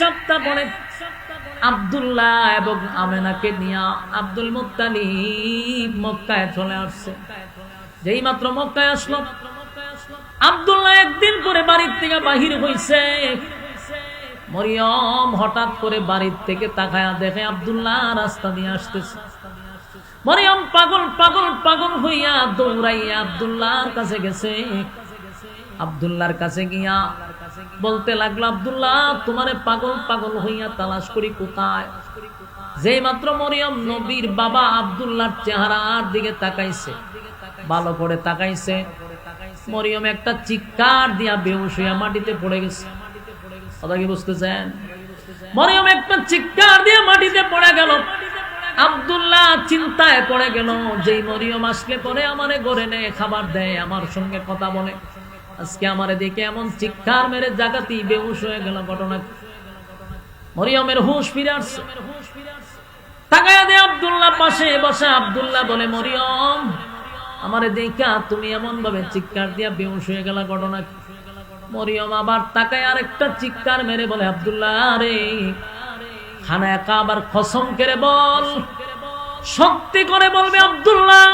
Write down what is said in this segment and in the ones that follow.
সপ্তাহ পরে আব্দুল্লাহ এবং আমেনাকে নিয়ে আব্দুল মুত্তালিব মক্কায় চলে আসছে। যেই মাত্র মক্কায় আসলো, আব্দুল্লাহ একদিন করে বাড়ির থেকে বাহির হইছে। মরিয়ম হঠাৎ করে বাড়ির থেকে তাকায়া দেখে আবদুল্লাহ রাস্তা দিয়ে আসতেছে। মরিয়ম পাগল পাগল পাগল হইয়া দৌড়াইয়া আব্দুল্লাহর কাছে গেছে। আব্দুল্লাহর কাছে গিয়া বলতে লাগল, আব্দুল্লাহ, তোমারে পাগল পাগল হইয়া তালাশ করি কোথায়? যেই মাত্র মরিয়ম নবীর বাবা আব্দুল্লাহর চেহারার দিকে তাকাইছে, ভালো করে তাকাইছে। মরিয়ম একটা চিৎকার দিয়া বেহুশ হইয়া মাটিতে পড়ে গেছে। কথা কি বুঝতেছেন? মরিয়ম একটা চিৎকার দিয়ে মাটিতে পড়ে গেল। আব্দুল্লাহ চিন্তায় পড়ে গেল, যেই মরিয়ম আসলে পরে আমারে গড়ে নেয়, খাবার দেয়, আমার সঙ্গে কথা বলে। আজকে আমারে দেখে এমন চিৎকার মেরে জাগাতেই বেহুশ হয়ে গেল ঘটনা। মরিয়মের হুঁশ ফিরে আসছে। বলে আবার তাকায় আরেকটা চিৎকার মেরে বলে, আব্দুল্লাহ রে খানা একা আবার খসম কেড়ে বল। সত্যি করে বলবে, আব্দুল্লাহ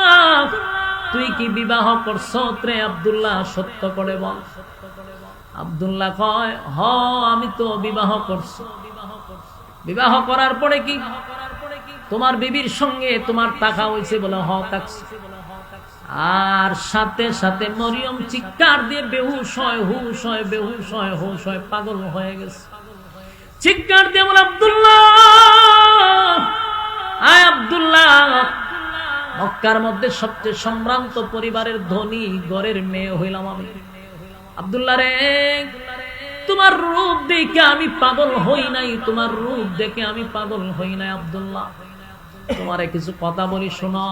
তুই কি বিবাহ করছ? রে আব্দুল্লাহ সত্য করে বল। আব্দুল্লাহ কয়, হ, আমি তো বিবাহ করছি। বিবাহ করার পরে কি? তোমার বিবির সঙ্গে তোমার টাকা হয়েছে বলে হ তাকছি আর সাথে সাথে মরিয়ম চিৎকার দিয়ে বেহুশ হয়, হুশ হয়, বেহুশ হয়, হুশ হয়, পাগল হয়ে গেছে। চিৎকার দিয়ে বলে, আব্দুল্লাহ মক্কার মধ্যে সবচেয়ে সম্ভ্রান্ত পরিবারের ধনী ঘরের মেয়ে হইলাম আমি। আব্দুল্লাহ রে, তোমার রূপ দেখে আমি পাগল হই নাই, তোমার রূপ দেখে আমি পাগল হই নাই আব্দুল্লাহ। তোমারে কিছু কথা বলি শোনো।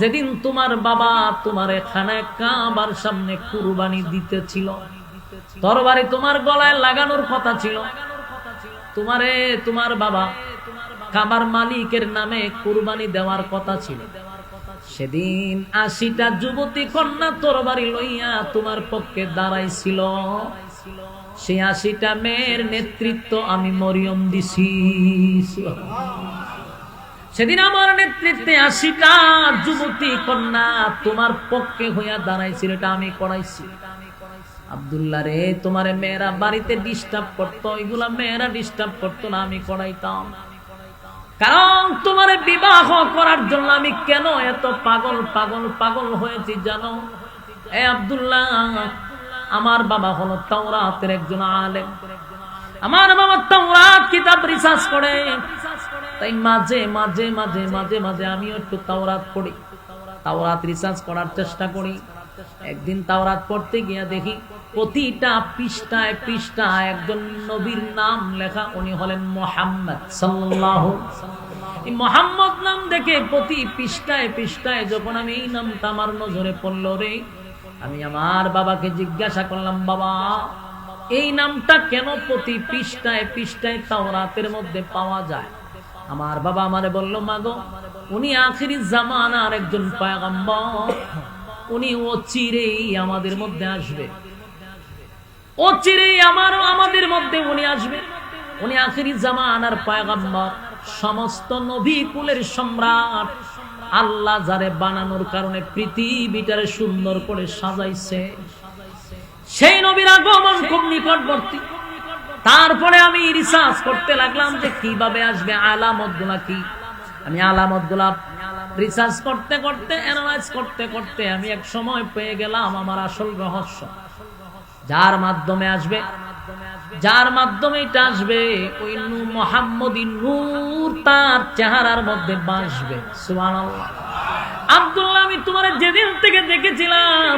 যেদিন তোমার বাবা তোমার এখানে কাবার সামনে কুরবানি দিতেছিল, তরবারি তোমার গলায় লাগানোর কথা ছিল। তোমারে তোমার বাবা কাবার মালিকের নামে কুরবানি দেওয়ার কথা ছিল। সেদিন আশিটা যুবতী কন্যা তরবারি লইয়া তোমার পক্ষে দাঁড়াইছিল। সেই আশিটা মেয়ের নেতৃত্ব আমি মরিয়ম দিছি। সেদিন আমার নেতৃত্বে আশিটা যুবতী কন্যা তোমার পক্ষে হইয়া দাঁড়াইছিল, এটা আমি করাইছি। আবদুল্লাহ রে, তোমার মেয়েরা বাড়িতে ডিস্টার্ব করতো, এগুলা মেয়েরা ডিস্টার্ব করতো না, আমি করাইতাম। কারণ তোমার বিবাহ করার জন্য আমি কেন এত পাগল পাগল পাগল হয়েছি জানো? এ আবদুল্লাহ, আমার বাবা হলো তাওরাতের একজন আলেম। আমার বাবা তাওরাত কিতাব রিসার্চ করে। তাই মাঝে মাঝে মাঝে মাঝে মাঝে আমিও একটু তাওরাত পড়ি। তাওরাত রিসার্চ করার চেষ্টা করি। একদিন তাওরাত পড়তে গিয়া দেখি প্রতিটা পৃষ্ঠায় পৃষ্ঠায় একজন নবীর নাম লেখা, উনি হলেন মোহাম্মদ সাল্লাহ মোহাম্মদ নাম দেখে প্রতি পৃষ্ঠায় পৃষ্ঠায় যখন আমি এই নামটা আমার নজরে পড়ল, রে, আমি আমার বাবাকে জিজ্ঞাসা করলাম, বাবা, এই নামটা কেন প্রতি পৃষ্ঠায় পৃষ্ঠায় তাও রাতের মধ্যে পাওয়া যায়? আমার বাবা আমারে বলল, মাগো, উনি আখিরি জামানার একজন পায়গাম্বর। উনি ও চিরেই আমাদের মধ্যে আসবে। আমার আমাদের মধ্যে উনি আসবে। উনি পায়গাম্বর, সমস্ত নবী কুলের সম্রাট। আল্লাহ যারে বানানোর কারণে পৃথিবীটারে সুন্দর করে সাজাইছে। সেই নবীর আগমন খুব নিকটবর্তী। তারপরে আমি রিসার্চ করতে লাগলাম যে কীভাবে আসবে আলামতগুলা কি। আমি আলামতগুলা রিসার্চ করতে করতে অ্যানালাইজ করতে করতে আমি এক সময় পেয়ে গেলাম আমার আসল রহস্য। যার মাধ্যমে আসবে? যার মাধ্যমে এটা আসবে, ওই নূ মোহাম্মদী নূর তার চেহারার মধ্যে বাসবে। সুবহানাল্লাহ। আব্দুল্লাহ, আমি তোমার যেদিন থেকে দেখেছিলাম,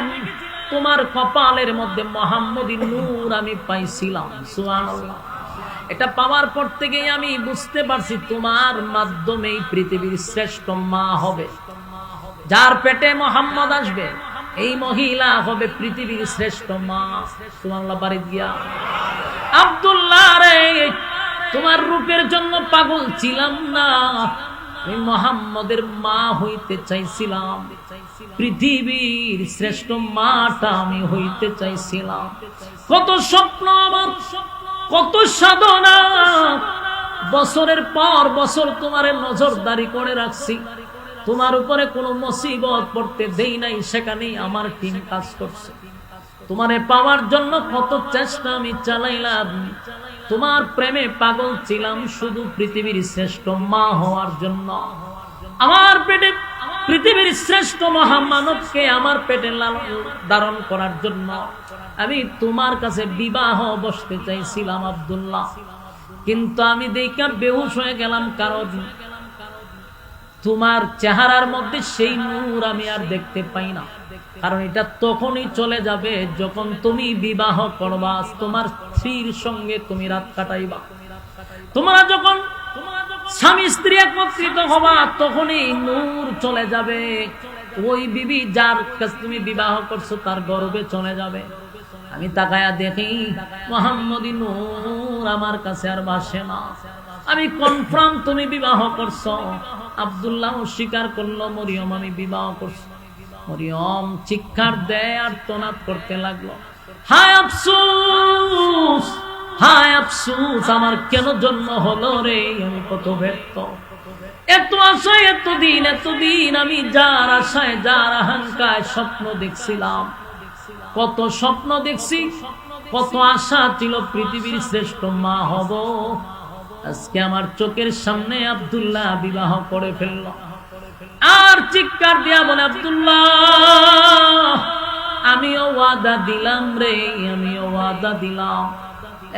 তোমার কপালের মধ্যে মোহাম্মদী নূর আমি পাইছিলাম। সুবহানাল্লাহ। এটা পাওয়ার পর থেকেই আমি বুঝতে পারছি তোমার মাধ্যমেই পৃথিবীর শ্রেষ্ঠ মা হবে। যার পেটে মোহাম্মদ আসবে এই মহিলা হবে পৃথিবীর শ্রেষ্ঠ মা। তোমার বাড়ি গিয়া আব্দুল্লাহ রে, তোমার রূপের জন্য পাগল ছিলাম না। আমি মোহাম্মদের মা হইতে চাইছিলাম। পৃথিবীর শ্রেষ্ঠ মাটা আমি হইতে চাইছিলাম। কত স্বপ্ন আমার, কত সাধনা। বছরের পর বছর তোমার নজরদারি করে রাখছি। তোমার উপরে কোনো মুসিবত পড়তে দেই নাই, সেখানেই আমার টিম কাজ করছে। তোমারে পাওয়ার জন্য কত চেষ্টা আমি চালাইলাম। তোমার প্রেমে পাগল ছিলাম শুধু পৃথিবীর শ্রেষ্ঠ মা হওয়ার জন্য। আমার পেটে পৃথিবীর শ্রেষ্ঠ মহামানবকে আমার পেটে ধারণ করার জন্য আমি তোমার কাছে বিবাহ বসতে চাইছিলাম আব্দুল্লাহ। কিন্তু আমি দেখা বেহুশ হয়ে গেলাম, কারণ তোমার চেহারার মধ্যে সেই নূর আমি আর দেখতে পাই না। কারণ এটা তখনই চলে যাবে যখন তুমি বিবাহ করবা তোমার স্ত্রীর সঙ্গে তুমি রাত কাটাইবা। তোমরা যখন স্বামী স্ত্রী একত্রিত হবা, তখনই নূর চলে যাবে। ওই বিবি যার কাছে তুমি বিবাহ করছ, তার গর্বে চলে যাবে। আমি তাকায়া দেখি, মোহাম্মদী নূর আমার কাছে আর বাসে না। আমি কনফার্ম তুমি বিবাহ করছ। আব্দুল্লাহ স্বীকার করল, মরিয়ম, আমি বিবাহ করছি। মরিয়ম চিৎকার দেয় আর তোনাত করতে লাগল। হায় আফসুস হায় আফসুস, আমার কেন জন্ম হলো রে? আমি কত ব্যর্থ। এত আশায় এতদিন এতদিন আমি যার আশায়, যার আহাঙ্কায় স্বপ্ন দেখছিলাম। কত স্বপ্ন দেখছি, কত আশা ছিল পৃথিবীর শ্রেষ্ঠ মা হব। আজকে আমার চোখের সামনে আব্দুল্লাহ বিবাহ করে ফেলল। আর চিৎকার দিয়া বলে, আবদুল্লাহ, আমিও ওয়াদা দিলাম রে, আমিও ওয়াদা দিলাম।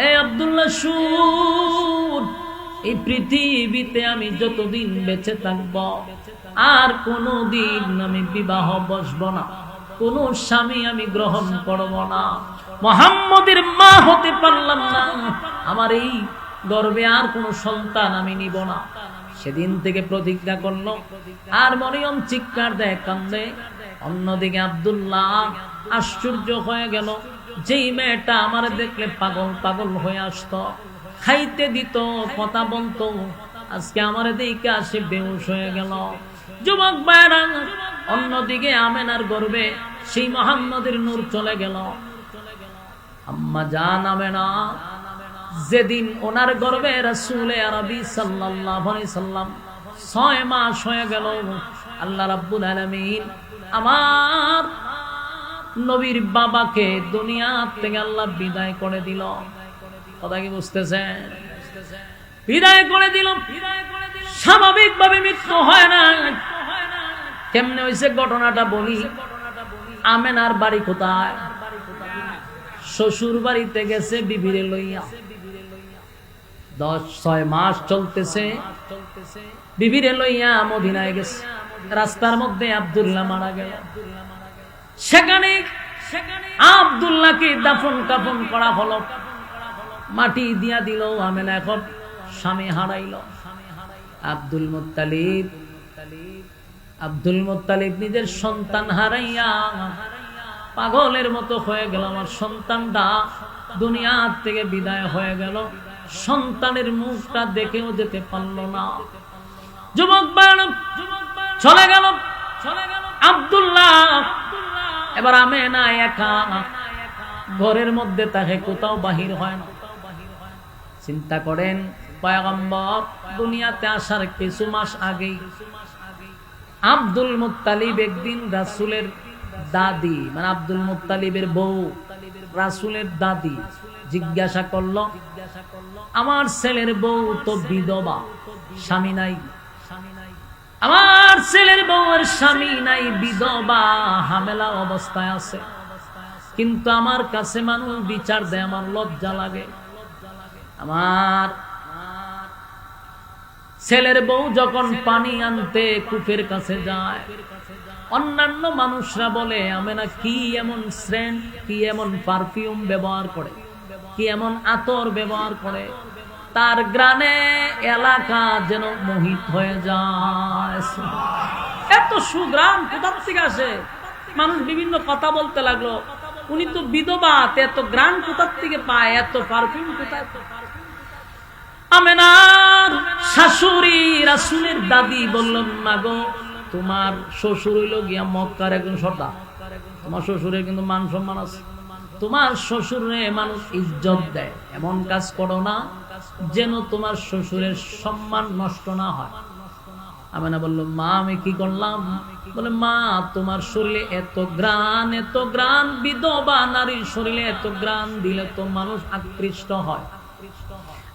এ আব্দুল্লাহ সুর এই পৃথিবীতে আমি যতদিন বেঁচে থাকব, আর কোনো দিন আমি বিবাহ বসব না। কোন স্বামী আমি গ্রহণ করব না। মোহাম্মদের মা হতে পারলাম না। আমার এই গর্বে আর কোন সন্তান আমি নিব না। সেদিন থেকে প্রতিজ্ঞা করল। আর মরিয়ম চিৎকার দেয়, কান্দে। অন্যদিকে আব্দুল্লাহ আশ্চর্য হয়ে গেল। যেই মেয়েটা আমার দেখলে পাগল পাগল হয়ে আসতো, খাইতে দিত, কথা বলতো। আজকে আমার দিকে আসে বেউস হয়ে গেল। যুবক বাইরা অন্যদিকে আমেনার গর্বে সেই মোহাম্মদের নূর চলে গেল। আম্মা জান আমেনা যেদিন ওনার গর্বে রাসূলে আরবি আলাইহি সাল্লাম ছয় মাস হয়ে গেল, আল্লাহ রাব্বুল আলামিন আমার নবীর বাবাকে দুনিয়া থেকে আল্লাহ বিদায় করে দিল। কথা কি বুঝতেছেন? বিদায় করে দিল। স্বাভাবিক ভাবে মৃত্যু হয় না। কেমনে হয়েছে ঘটনাটা বলি? আমেনার বাড়ি কোথায়? শ্বশুর বাড়িতে গেছে বিবিরে লইয়া। দশ ছয় মাস চলতেছে। বিবিরে লইয়া মদিনায় গেছে। রাস্তার মধ্যে আবদুল্লাহ মারা গেল। সেখানে আবদুল্লাহকে দাফন কাফন করা হলো। মাটি দিয়া দিল আমেনা এখন। স্বামী হারাইল। আব্দুল মুত্তালিব। আব্দুল মুত্তালিব নিজের সন্তান হারাইয়া পাগলের মতো হয়ে গেল। আমার সন্তানটা দুনিয়া থেকে বিদায় হয়ে গেল। সন্তানের মুখটা দেখেও যেতে পারল না। যুবক বাড় চলে গেল। আব্দুল্লাহ, এবার আমে না একা। ঘরের মধ্যে তাকে কোথাও বাহির হয় না। চিন্তা করেন, পয়গম্বর, দুনিয়াতে আসার কিছু মাস আগেই আব্দুল মুত্তালিব একদিন রাসুলের দাদি মানে আব্দুল মুত্তালিবের বউ, রাসুলের দাদি জিজ্ঞাসা করল, আমার ছেলের বউ তো বিধবা, স্বামী নাই। আমার ছেলের বউয়ের স্বামী নাই, বিধবা। হামেলা অবস্থায় আছে। কিন্তু আমার কাছে মানুষ বিচার দেয়, আমার লজ্জা লাগে। আমার ছেলের বউ যখন পানি আনতে কূপের কাছে যায়, অন্যান্য মানুষরা বলে, আমেনা কি এমন শ্রেণ, কি এমন পারফিউম ব্যবহার করে? কি এমন আতর ব্যবহার করে? তার গ্রানে এলাকা যেন মোহিত হয়ে যায়। এত সুগ্রাম কোথার থেকে আসে? মানুষ বিভিন্ন কথা বলতে লাগল। উনি তো বিধবা এত গ্রাম কোথার থেকে পায়? এত পারফিউম কোথায়? আমেনার শাশুড়ি রাসুলের দাদি বললেন না গো তোমার শ্বশুর হইল গিয়া মক্কার একজন সর্দার। তোমার শ্বশুরের কিন্তু মান সম্মান আছে। তোমার শ্বশুরে মানুষ ইজ্জত দেয়। এমন কাজ করো না যেন তোমার শ্বশুরের সম্মান নষ্ট না হয়। আমি না বলল, মা, আমি কি করলাম? বলে, মা, তোমার শরীরে এত গ্রান এত গ্রান বিধবা নারীর শরীরে এত গ্রান দিলে তো মানুষ আকৃষ্ট হয়।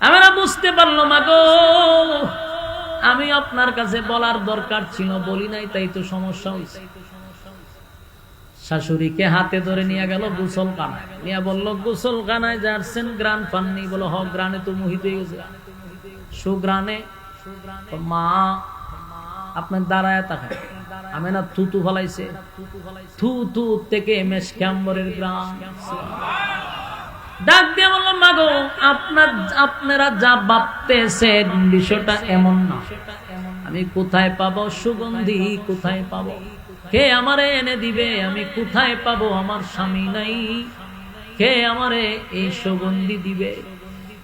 আমি না বুঝতে পারল, মা গো, আমি আপনার কাছে বলার দরকার ছিল, বলি নাই, তাই তো সমস্যা হয়েছে শাশুড়িকে হাতে ধরে নিয়ে গেল গোসল কানায় নিয়ে বলল গোসল কানায় যাচ্ছেন গ্রান পাননি। বলো হ গ্রানে তো মোহিত হয়ে গেছে। সুগ্রানে মা, আপনার দাঁড়ায় তাকায় আমি না থুতু ফলাইছে। থু থেকে মেশক্যাম্বরের গ্রাম ডাক দিয়ে বললাম মাগো, আপনার, আপনারা যা ভাবতেছেন বিষয়টা এমন না। আমি কোথায় পাবো? সুগন্ধি কোথায় পাবো? কে আমারে এনে দিবে? আমি কোথায় পাবো? আমার স্বামী নাই। কে আমারে এই সুগন্ধি দিবে?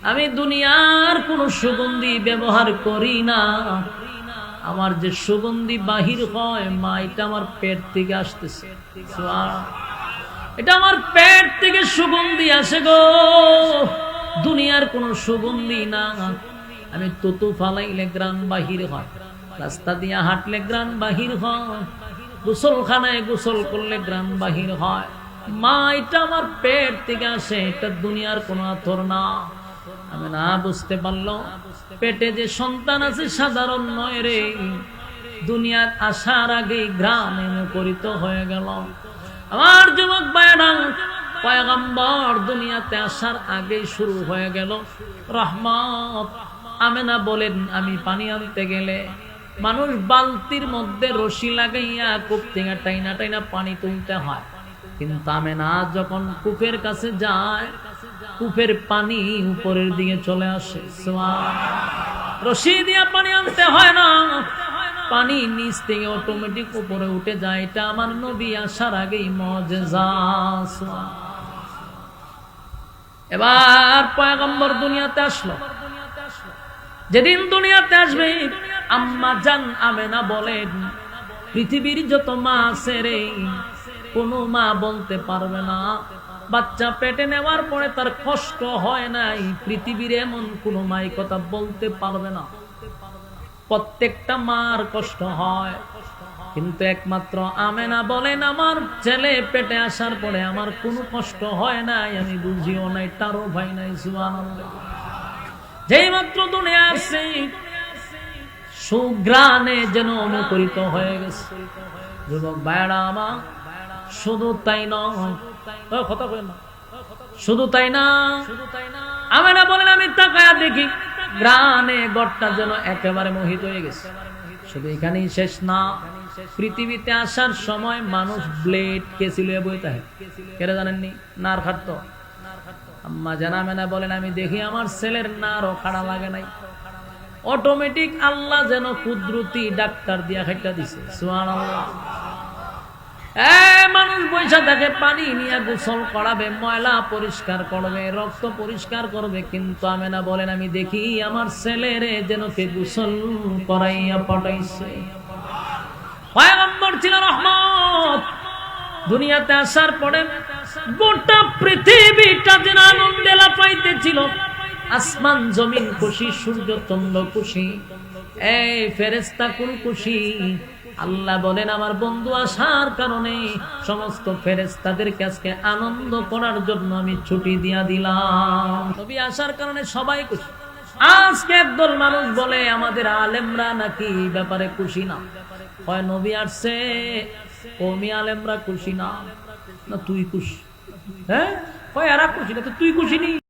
আমি দুনিয়ার কোন সুগন্ধি ব্যবহার করি না। আমার যে সুগন্ধি বাহির হয়, মা, এটা আমার পেট থেকে আসতেছে। এটা আমার পেট থেকে সুগন্ধি আসে গো। দুনিয়ার কোন সুগন্ধি না। আমি তুতু ফালাইলে গ্রান বাহির হয়, রাস্তা দিয়া হাঁটলে গ্রান বাহির হয়। গোসলখানায় গোসল করলে গ্রান বাহির হয়। মা, এটা আমার পেট থেকে আসে, এটা দুনিয়ার কোন আথর না। আমি না বুঝতে পারল পেটে যে সন্তান আছে সাধারণ নয় রে। দুনিয়ার আসার আগেই গ্রামে মুখরিত হয়ে গেল। আমার যুবক বায়নাং পয়গম্বর দুনিয়াতে আসার আগেই শুরু হয়ে গেল। রহমত, আমেনা বলেন, আমি পানি আনতে গেলে মানুষ বালতির মধ্যে রশি লাগাইয়া কূপ থেকে টাইনা টাইনা পানি তুলতে হয়। কিন্তু আমেনা যখন কূপের কাছে যায়, কূপের পানি উপরের দিকে চলে আসে। রশি দিয়া পানি আনতে হয় না। পানি নিচ থেকে অটোমেটিক উপরে উঠে যায়। এটা আমার নবী আসার আগেই সুবহান। এবার পয়গম্বর দুনিয়াতে আসলো। যেদিন দুনিয়াতে আসবে আম্মা জান আমেনা বলেন, পৃথিবীর যত মা আছে কোনো মা বলতে পারবে না। বাচ্চা পেটে নেওয়ার পরে তার কষ্ট হয় নাই, পৃথিবীর এমন কোনো মাই কথা বলতে পারবে না। প্রত্যেকটা মার কষ্ট হয়। কিন্তু একমাত্র আমেনা বলেন, আমার ছেলে পেটে আসার পরে আমার কোনো কষ্ট হয় নাই, আমি বুঝিও নাই, তারও ভাই নাই, সুবহানাল্লাহ। যেই মাত্র দুনিয়া আসছে সুগ্রানে যেন অনুকরিত হয়ে গেছে। যুবক আমার, শুধু তাই না। শুধু তাই না। আমি না বলেন আমি তাকায়া দেখি। গ্রানে গড়টা যেন একেবারে মোহিত হয়ে গেছে। শুধু এখানেই শেষ না। পৃথিবীতে আসার সময় মানুষ ব্লেড কেছিল বই তাহে জানেননি? নার খাটতো। আম্মা জানা মেনা বলেন আমি দেখি আমার ছেলের নারও খাড়া লাগে নাই। অটোমেটিক আল্লাহ যেন কুদরতি ডাক্তার দিয়া খাইটা দিছে। সুহান মানুষ পয়সা থাকে পানি নিয়ে গোসল করাবে, ময়লা পরিষ্কার করবে, রক্ত পরিষ্কার করবে, কিন্তু আমি না বলেন, আমি দেখি আমার ছেলেরে যেন কে গোসল করাইয়া পয়গম্বর ছিল রহমত। দুনিয়াতে আসার পরে গোটা পৃথিবীটা যেন আনন্দে লাফাইতেছিল। আসমান জমিন খুশি, সূর্য চন্দ্র খুশি। এই ফেরেস্তা কুল খুশি? আল্লাহ বলেন, আমার বন্ধু আসার কারণে সমস্ত ফেরেস্তাদেরকে আজকে আনন্দ করার জন্য আমি ছুটি দিয়া দিলাম। নবী আসার কারণে সবাই খুশি। আজকে একদল মানুষ বলে, আমাদের আলেমরা নাকি ব্যাপারে খুশি না? হয় নবী আসছে কমি আলেমরা খুশি না? না তুই খুশি? হ্যাঁ? কয় এরা খুশি না, তো তুই খুশি নি?